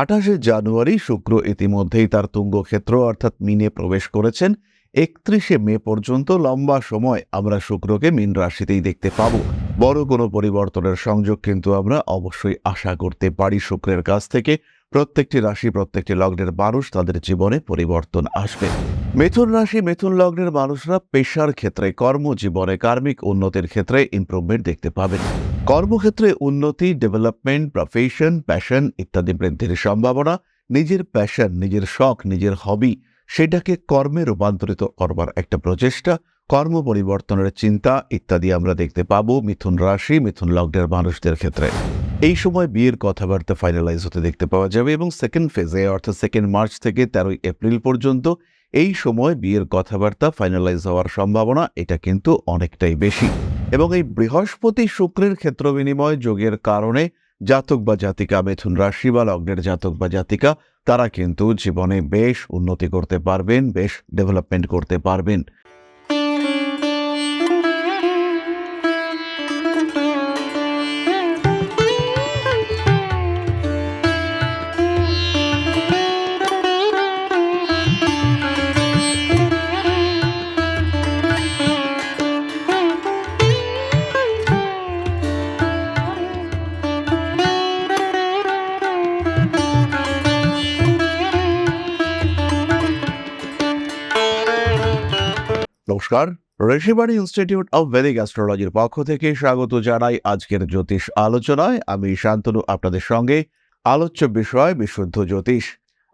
আঠাশে জানুয়ারি শুক্র ইতিমধ্যেই তার তুঙ্গক্ষেত্র অর্থাৎ মিনে প্রবেশ করেছেন। একত্রিশে মে পর্যন্ত লম্বা সময় আমরা শুক্রকে মিন রাশিতেই দেখতে পাব। বড় কোনো পরিবর্তনের সংযোগ কিন্তু আমরা অবশ্যই আশা করতে পারি শুক্রের কাছ থেকে। প্রত্যেকটি রাশি, প্রত্যেকটি লগ্নের মানুষ তাদের জীবনে পরিবর্তন আসবে। মিথুন রাশি, মিথুন লগ্নের মানুষরা পেশার ক্ষেত্রে, কর্মজীবনে, কার্মিক উন্নতির ক্ষেত্রে ইমপ্রুভমেন্ট দেখতে পাবেন। কর্মক্ষেত্রে উন্নতি ডেভেলপমেন্ট প্রফেশন প্যাশন ইত্যাদি বৃদ্ধির সম্ভাবনা, নিজের প্যাশন নিজের শখ, নিজের হবি সেটাকে কর্মে রূপান্তরিত করবার একটা প্রচেষ্টা, কর্ম পরিবর্তনের চিন্তা ইত্যাদি আমরা দেখতে পাবো মিথুন রাশি, মিথুন লগ্নের মানুষদের ক্ষেত্রে। এই সময় বিয়ের কথাবার্তা ফাইনালাইজ হতে দেখতে পাওয়া যাবে এবং সেকেন্ড ফেজে অর্থাৎ সেকেন্ড মার্চ থেকে তেরোই এপ্রিল পর্যন্ত এই সময় বিয়ের কথাবার্তা ফাইনালাইজ হওয়ার সম্ভাবনা এটা কিন্তু অনেকটাই বেশি। এবং এই বৃহস্পতি শুক্রের ক্ষেত্র বিনিময় যোগের কারণে জাতক বা জাতিকা, মেথুন রাশি বা লগ্নের জাতক বা জাতিকা, তারা কিন্তু জীবনে বেশ উন্নতি করতে পারবেন, বেশ ডেভেলপমেন্ট করতে পারবেন। নমস্কার। ঋষিবাণী ইনস্টিটিউট অব ভেদিক অ্যাস্ট্রোলজির পক্ষ থেকে স্বাগত জানাই আজকের জ্যোতিষ আলোচনায়। আমি শান্তনু, আপনাদের সঙ্গে আলোচ্য বিষয় বিশুদ্ধ জ্যোতিষ।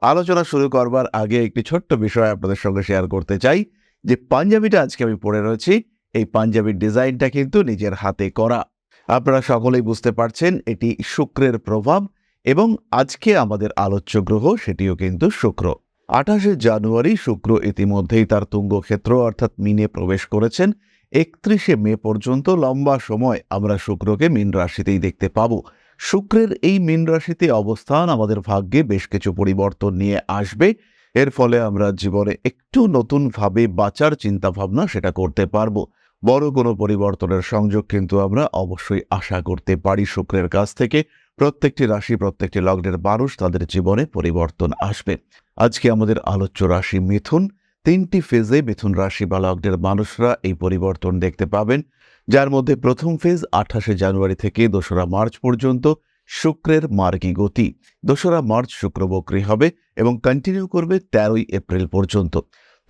আলোচনা শুরু করবার আগে একটি ছোট্ট বিষয় আপনাদের সঙ্গে শেয়ার করতে চাই, যে পাঞ্জাবিটা আজকে আমি পরে রয়েছি, এই পাঞ্জাবির ডিজাইনটা কিন্তু নিজের হাতে করা। আপনারা সকলেই বুঝতে পারছেন, এটি শুক্রের প্রভাব এবং আজকে আমাদের আলোচ্য গ্রহ সেটিও কিন্তু শুক্র। আঠাশে জানুয়ারি শুক্র ইতিমধ্যেই তার তুঙ্গক্ষেত্র অর্থাৎ মিনে প্রবেশ করেছেন। একত্রিশে মে পর্যন্ত লম্বা সময় আমরা শুক্রকে মীন রাশিতেই দেখতে পাব। শুক্রের এই মীন রাশিতে অবস্থান আমাদের ভাগ্যে বেশ কিছু পরিবর্তন নিয়ে আসবে। এর ফলে আমরা জীবনে একটু নতুনভাবে বাঁচার চিন্তাভাবনা সেটা করতে পারব। বড় কোনো পরিবর্তনের সংযোগ কিন্তু আমরা অবশ্যই আশা করতে পারি শুক্রের কাছ থেকে। প্রত্যেকটি রাশি, প্রত্যেকটি লগ্নের মানুষ তাদের জীবনে পরিবর্তন আসবে। আজকে আমাদের আলোচ্য রাশি মিথুন। তিনটি ফেজে মিথুন রাশি বা লগ্নের মানুষরা এই পরিবর্তন দেখতে পাবেন, যার মধ্যে প্রথম ফেজ আঠাশে জানুয়ারি থেকে দোসরা মার্চ পর্যন্ত শুক্রের মার্গী গতি। দোসরা মার্চ শুক্র বক্রী হবে এবং কন্টিনিউ করবে তেরোই এপ্রিল পর্যন্ত।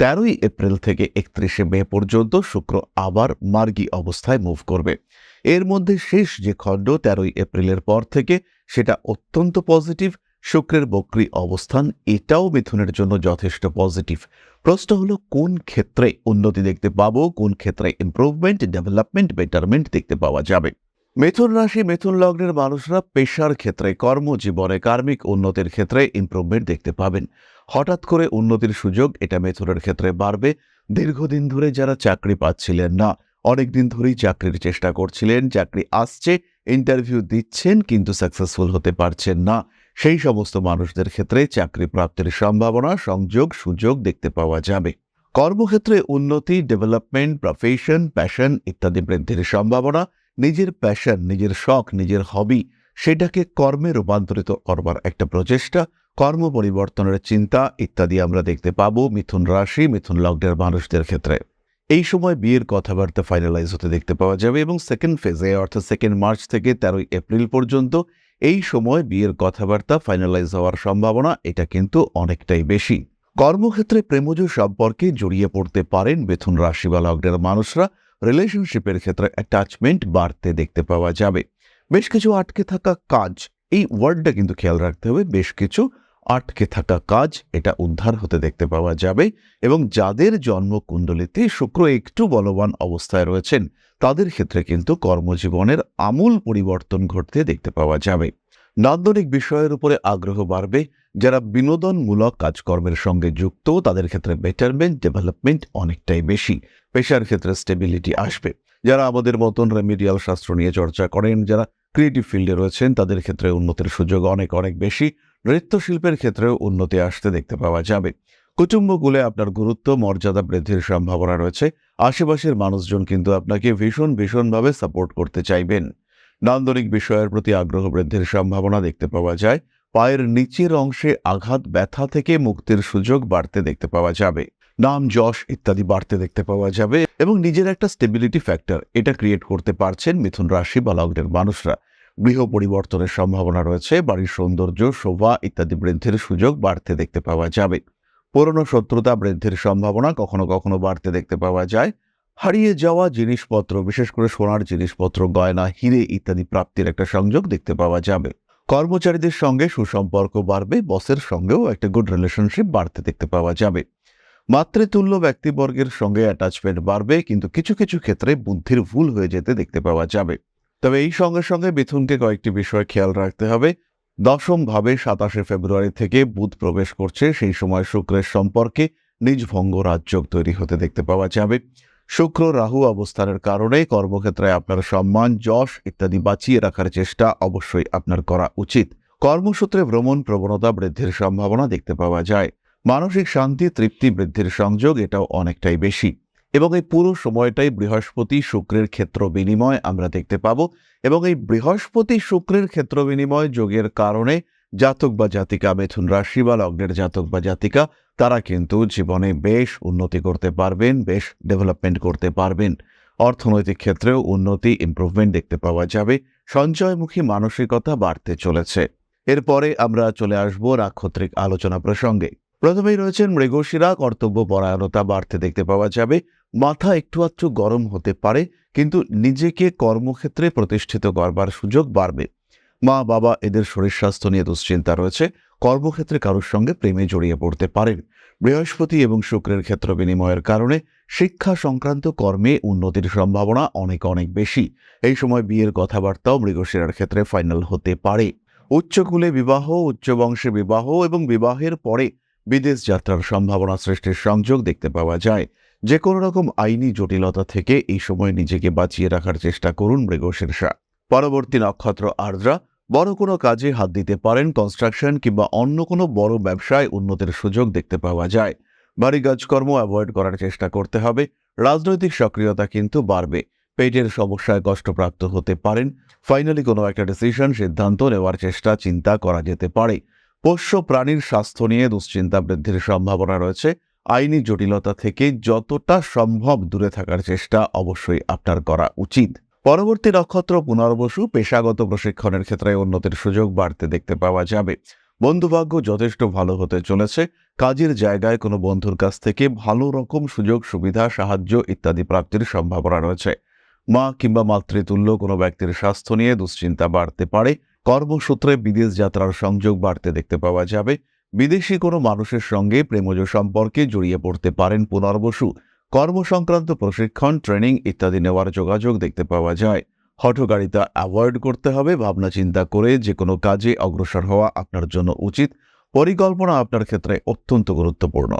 তেরোই এপ্রিল থেকে একত্রিশে মে পর্যন্ত শুক্র আবার মার্গী অবস্থায় মুভ করবে। এর মধ্যে শেষ যে খণ্ড তেরোই এপ্রিলের পর থেকে, সেটা অত্যন্ত পজিটিভ শুক্রের বক্রী অবস্থান এটাও মিথুনের জন্য যথেষ্ট পজিটিভ প্রশ্ন হলো, কোন ক্ষেত্রে উন্নতি দেখতে পাবো? কোন ক্ষেত্রে ইমপ্রুভমেন্ট ডেভেলপমেন্ট বেটারমেন্ট দেখতে পাওয়া যাবে? মিথুন রাশি, মিথুন লগ্নের মানুষরা পেশার ক্ষেত্রে, কর্মজীবনে, কার্মিক উন্নতির ক্ষেত্রে ইমপ্রুভমেন্ট দেখতে পাবেন। হঠাৎ করে উন্নতির সুযোগ এটা মিথুনের ক্ষেত্রে বাড়বে। দীর্ঘদিন ধরে যারা চাকরি পাচ্ছিলেন না, অনেকদিন ধরেই চাকরির চেষ্টা করছিলেন, চাকরি আসছে ইন্টারভিউ দিচ্ছেন, কিন্তু সাকসেসফুল হতে পারছেন না। সেই সমস্ত মানুষদের ক্ষেত্রে চাকরি প্রাপ্তির সম্ভাবনা, সংযোগ, সুযোগ দেখতে পাওয়া যাবে। কর্মক্ষেত্রে উন্নতি ডেভেলপমেন্ট প্রফেশন প্যাশন ইত্যাদি বৃদ্ধির সম্ভাবনা, নিজের প্যাশন নিজের শখ, নিজের হবি সেটাকে কর্মে রূপান্তরিত করবার একটা প্রচেষ্টা, কর্ম পরিবর্তনের চিন্তা ইত্যাদি আমরা দেখতে পাব মিথুন রাশি, মিথুন লগ্নের মানুষদের ক্ষেত্রে। এই সময় বিয়ের কথাবার্তা ফাইনালাইজ হতে দেখতে পাওয়া যাবে এবং সেকেন্ড ফেজে অর্থাৎ সেকেন্ড মার্চ থেকে তেরোই এপ্রিল পর্যন্ত এই সময় বিয়ের কথাবার্তা ফাইনালাইজ হওয়ার সম্ভাবনা, এটা কিন্তু অনেকটাই বেশি। কর্মক্ষেত্রে প্রেমজ সম্পর্কে জড়িয়ে পড়তে পারেন বেথুন রাশি বা লগ্নের মানুষরা। রিলেশনশিপের ক্ষেত্রে অ্যাটাচমেন্ট বাড়তে দেখতে পাওয়া যাবে। বেশ কিছু আটকে থাকা কাজ, এই ওয়ার্ডটা কিন্তু খেয়াল রাখতে হবে। বেশ কিছু আটকে থাকা কাজ এটা উদ্ধার হতে দেখতে পাওয়া যাবে এবং যাদের জন্মকুণ্ডলিতে শুক্র একটু বলবান অবস্থায় রয়েছেন, তাদের ক্ষেত্রে কিন্তু কর্মজীবনের আমূল পরিবর্তন ঘটতে দেখতে পাওয়া যাবে। নান্দনিক বিষয়ের উপরে আগ্রহ বাড়বে, যারা বিনোদনমূলক কাজকর্মের সঙ্গে যুক্ত, তাদের ক্ষেত্রে বেটারমেন্ট ডেভেলপমেন্ট অনেকটাই বেশি, পেশার ক্ষেত্রে স্টেবিলিটি আসবে। যারা আমাদের মতন রেমিডিয়াল শাস্ত্র নিয়ে চর্চা করেন, যারা ক্রিয়েটিভ ফিল্ডে রয়েছেন, তাদের ক্ষেত্রে উন্নতির সুযোগ অনেক অনেক বেশি। নৃত্যশিল্পের ক্ষেত্রেও উন্নতি আসতে দেখতে পাওয়া যাবে। কুটুম্বকুলে আপনার গুরুত্ব, মর্যাদা বৃদ্ধির সম্ভাবনা রয়েছে। আশেপাশের মানুষজন কিন্তু আপনাকে ভীষণ, ভীষণভাবে সাপোর্ট করতে চাইবেন। নান্দনিক বিষয়ের প্রতি আগ্রহ বৃদ্ধির সম্ভাবনা দেখতে পাওয়া যায়। পায়ের নিচের অংশে আঘাত, ব্যথা থেকে মুক্তির সুযোগ বাড়তে দেখতে পাওয়া যাবে। নাম, যশ ইত্যাদি বাড়তে দেখতে পাওয়া যাবে এবং নিজের একটা স্টেবিলিটি ফ্যাক্টর এটা ক্রিয়েট করতে পারছেন মিথুন রাশি বা লগ্নের মানুষরা। গৃহ পরিবর্তনের সম্ভাবনা রয়েছে, বাড়ির সৌন্দর্য, শোভা ইত্যাদি বৃদ্ধির সুযোগ বাড়তে দেখতে পাওয়া যাবে। পুরনো শত্রুতা বৃদ্ধির সম্ভাবনা কখনো কখনো বাড়তে দেখতে পাওয়া যায়। হারিয়ে যাওয়া জিনিসপত্র, বিশেষ করে সোনার জিনিসপত্র, গয়না, হিরে ইত্যাদি প্রাপ্তির একটা সংযোগ দেখতে পাওয়া যাবে। কর্মচারীদের সঙ্গে সুসম্পর্ক বাড়বে, বসের সঙ্গেও একটা গুড রিলেশনশিপ বাড়তে দেখতে পাওয়া যাবে। মাতৃতুল্য ব্যক্তিবর্গের সঙ্গে অ্যাটাচমেন্ট বাড়বে, কিন্তু কিছু কিছু ক্ষেত্রে বুদ্ধির ভুল হয়ে যেতে দেখতে পাওয়া যাবে। তবে এই সঙ্গে সঙ্গে মিথুনকে কয়েকটি বিষয় খেয়াল রাখতে হবে। দশম ভাবে সাতাশে ফেব্রুয়ারি থেকে বুধ প্রবেশ করছে, সেই সময় শুক্রের সম্পর্কে নিজ ভঙ্গ রাজযোগ তৈরি হতে দেখতে পাওয়া যাবে। শুক্র রাহু অবস্থানের কারণে কর্মক্ষেত্রে আপনার সম্মান, যশ ইত্যাদি বাঁচিয়ে রাখার চেষ্টা অবশ্যই আপনার করা উচিত। কর্মসূত্রে ভ্রমণ প্রবণতা বৃদ্ধির সম্ভাবনা দেখতে পাওয়া যায়। মানসিক শান্তি, তৃপ্তি বৃদ্ধির সংযোগ এটাও অনেকটাই বেশি। এবং এই পুরো সময়টাই বৃহস্পতি শুক্রের ক্ষেত্র বিনিময় আমরা দেখতে পাব। এবং এই বৃহস্পতি শুক্রের ক্ষেত্র বিনিময় যোগের কারণে জাতক বা জাতিকা, মিথুন রাশি বা লগ্নের জাতক বা জাতিকা, তারা কিন্তু জীবনে বেশ উন্নতি করতে পারবেন, বেশ ডেভেলপমেন্ট করতে পারবেন। অর্থনৈতিক ক্ষেত্রেও উন্নতি ইমপ্রুভমেন্ট দেখতে পাওয়া যাবে। সঞ্চয়মুখী মানসিকতা বাড়তে চলেছে। এরপরে আমরা চলে আসব নাক্ষত্রিক আলোচনা প্রসঙ্গে। প্রথমেই রয়েছেন মৃগশিরা কর্তব্য পরায়ণতা বাড়তে দেখতে পাওয়া যাবে। মাথা একটু আধটু গরম হতে পারে, কিন্তু নিজেকে কর্মক্ষেত্রে প্রতিষ্ঠিত করবার সুযোগ বাড়বে। মা, বাবা এদের শরীর স্বাস্থ্য নিয়ে দুশ্চিন্তা রয়েছে। কর্মক্ষেত্রে কারোর সঙ্গে প্রেমে জড়িয়ে পড়তে পারেন। বৃহস্পতি এবং শুক্রের ক্ষেত্র বিনিময়ের কারণে শিক্ষা সংক্রান্ত কর্মে উন্নতির সম্ভাবনা অনেক অনেক বেশি। এই সময় বিয়ের কথাবার্তাও মৃগশিরার ক্ষেত্রে ফাইনাল হতে পারে। উচ্চকুলে বিবাহ উচ্চ বংশে বিবাহ এবং বিবাহের পরে বিদেশ যাত্রার সম্ভাবনা সৃষ্টির সংযোগ দেখতে পাওয়া যায়। যে কোনো রকম আইনি জটিলতা থেকে এই সময় নিজেকে বাঁচিয়ে রাখার চেষ্টা করুন মৃগশীর্ষা পরবর্তী নক্ষত্র আর্দ্রা, বড় কোনো কাজে হাত দিতে পারেন কনস্ট্রাকশন কিংবা অন্য কোনো বড় ব্যবসায় উন্নতির সুযোগ দেখতে পাওয়া যায়। বাড়ি কাজকর্ম অ্যাভয়েড করার চেষ্টা করতে হবে, রাজনৈতিক সক্রিয়তা কিন্তু বাড়বে। পেটের সমস্যায় কষ্টপ্রাপ্ত হতে পারেন ফাইনালি কোনো একটা ডিসিশন সিদ্ধান্ত নেওয়ার চেষ্টা, চিন্তা করা যেতে পারে। পোষ্য প্রাণীর স্বাস্থ্য নিয়ে দুশ্চিন্তা বৃদ্ধির সম্ভাবনা রয়েছে আইনি জটিলতা থেকে যতটা সম্ভব দূরে থাকার চেষ্টা অবশ্যই আপনার করা উচিত। পরবর্তী নক্ষত্র পুনর্বসু পেশাগত প্রশিক্ষণের ক্ষেত্রে উন্নতির সুযোগ বাড়তে দেখতে পাওয়া যাবে। বন্ধুভাগ্য যথেষ্ট ভালো হতে চলেছে। কাজের জায়গায় কোনো বন্ধুর কাছ থেকে ভালো রকম সুযোগ, সুবিধা, সাহায্য ইত্যাদি প্রাপ্তির সম্ভাবনা রয়েছে। মা কিংবা মাতৃতুল্য কোনো ব্যক্তির স্বাস্থ্য নিয়ে দুশ্চিন্তা বাড়তে পারে। কর্মসূত্রে বিদেশ যাত্রার সংযোগ বাড়তে দেখতে পাওয়া যাবে। বিদেশি কোনো মানুষের সঙ্গে প্রেমজ সম্পর্কে জড়িয়ে পড়তে পারেন পুনর্বসু। কর্মসংক্রান্ত প্রশিক্ষণ, ট্রেনিং ইত্যাদি নেওয়ার যোগাযোগ দেখতে পাওয়া যায়। হঠগাড়িতা অ্যাভয়েড করতে হবে, ভাবনা চিন্তা করে যে কোনো কাজে অগ্রসর হওয়া আপনার জন্য উচিত। পরিকল্পনা আপনার ক্ষেত্রে অত্যন্ত গুরুত্বপূর্ণ।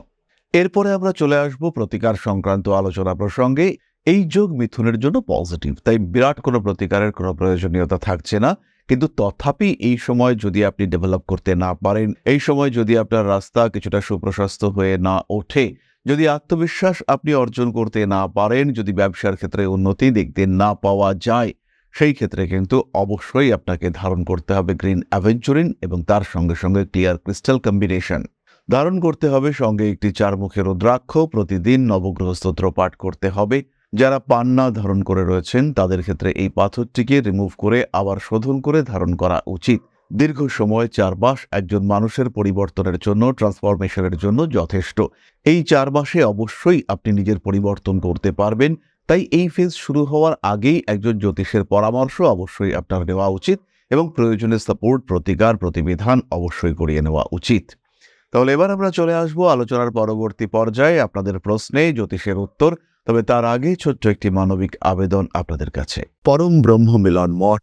এরপরে আমরা চলে আসব প্রতিকার সংক্রান্ত আলোচনা প্রসঙ্গে। এই যোগ মিথুনের জন্য পজিটিভ, তাই বিরাট কোনো প্রতিকারের কোনো প্রয়োজনীয়তা থাকছে না। কিন্তু তথাপি এই সময় যদি আপনি ডেভেলপ করতে না পারেন, এই সময় যদি আপনার রাস্তা কিছুটা সুপ্রশস্ত হয়ে না ওঠে, যদি আত্মবিশ্বাস আপনি অর্জন করতে না পারেন, যদি ব্যবসার ক্ষেত্রে উন্নতি দেখতে না পাওয়া যায়, সেই ক্ষেত্রে কিন্তু অবশ্যই আপনাকে ধারণ করতে হবে গ্রিন অ্যাভেঞ্চুরিন এবং তার সঙ্গে সঙ্গে ক্লিয়ার ক্রিস্টাল কম্বিনেশন ধারণ করতে হবে সঙ্গে একটি চারমুখের রুদ্রাক্ষ, প্রতিদিন নবগ্রহ স্তোত্র পাঠ করতে হবে। যারা পান্না ধারণ করে রয়েছেন, তাদের ক্ষেত্রে এই পাথরটিকে রিমুভ করে আবার শোধন করে ধারণ করা উচিত। দীর্ঘ সময় চার মাস একজন মানুষের পরিবর্তনের জন্য ট্রান্সফরমেশনের জন্য যথেষ্ট। এই চার মাসে অবশ্যই আপনি নিজের পরিবর্তন করতে পারবেন। তাই এই ফেজ শুরু হওয়ার আগেই একজন জ্যোতিষের পরামর্শ অবশ্যই আপনার নেওয়া উচিত এবং প্রয়োজনে সাপোর্ট প্রতিকার, প্রতিবিধান অবশ্যই করিয়ে নেওয়া উচিত। তাহলে এবার আমরা চলে আসব আলোচনার পরবর্তী পর্যায়ে। আপনাদের প্রশ্নে জ্যোতিষের উত্তর তবে তার আগে ছোট্ট একটি মানবিক আবেদন আপনাদের কাছে। পরম ব্রহ্ম মিলন মঠ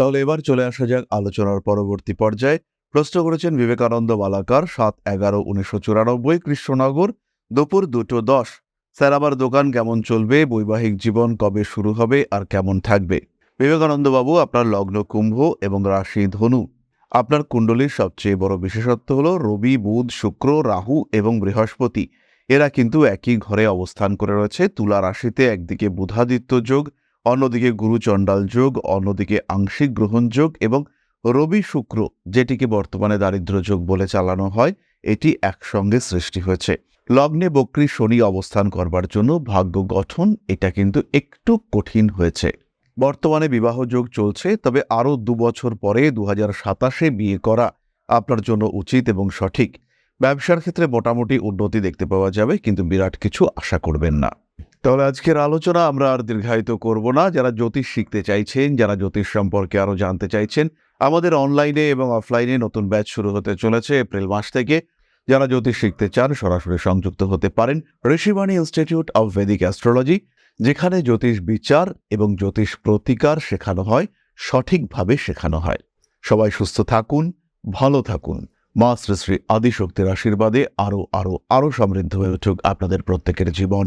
তাহলে এবার চলে আসা যাক আলোচনার পরবর্তী পর্যায়ে। প্রশ্ন করেছেন বিবেকানন্দ মালাকার সাত এগারো উনিশশো চুরানব্বই, কৃষ্ণনগর, দুপুর দুটো দশ। স্যার, আমার দোকান কেমন চলবে? বৈবাহিক জীবন কবে শুরু হবে? আর কেমন থাকবে? বিবেকানন্দ বাবু, আপনার লগ্ন কুম্ভ এবং রাশি ধনু। আপনার কুণ্ডলীর সবচেয়ে বড় বিশেষত্ব হল রবি, বুধ, শুক্র, রাহু এবং বৃহস্পতি। এরা কিন্তু একই ঘরে অবস্থান করে রয়েছে। তুলা রাশিতে একদিকে বুধাদিত্য যোগ অন্যদিকে গুরুচণ্ডাল যোগ, অন্যদিকে আংশিক গ্রহণ যোগ এবং রবি শুক্র, যেটিকে বর্তমানে দারিদ্র যোগ বলে চালানো হয়, এটি একসঙ্গে সৃষ্টি হয়েছে। লগ্নে বক্রী শনি অবস্থান করবার জন্য ভাগ্য গঠন, এটা কিন্তু একটু কঠিন হয়েছে। বর্তমানে বিবাহ যোগ চলছে, তবে আরও দু বছর পরে দু সাতাশে বিয়ে করা আপনার জন্য উচিত এবং সঠিক। ব্যবসার ক্ষেত্রে মোটামুটি উন্নতি দেখতে পাওয়া যাবে, কিন্তু বিরাট কিছু আশা করবেন না। তাহলে আজকের আলোচনা আমরা আর দীর্ঘায়িত করব না। যারা জ্যোতিষ শিখতে চাইছেন, যারা জ্যোতিষ সম্পর্কে আরও জানতে চাইছেন, আমাদের অনলাইনে এবং অফলাইনে নতুন ব্যাচ শুরু হতে চলেছে এপ্রিল মাস থেকে। যারা জ্যোতিষ শিখতে চান, সরাসরি সংযুক্ত হতে পারেন Rishibani institute of Vedic astrology যেখানে জ্যোতিষ বিচার এবং জ্যোতিষ প্রতিকার শেখানো হয়, সঠিকভাবে শেখানো হয়। সবাই সুস্থ থাকুন, ভালো থাকুন। মা শ্রী শ্রী আদিশক্তির আশীর্বাদে আরও আরও আরও সমৃদ্ধ হয়ে উঠুক আপনাদের প্রত্যেকের জীবন।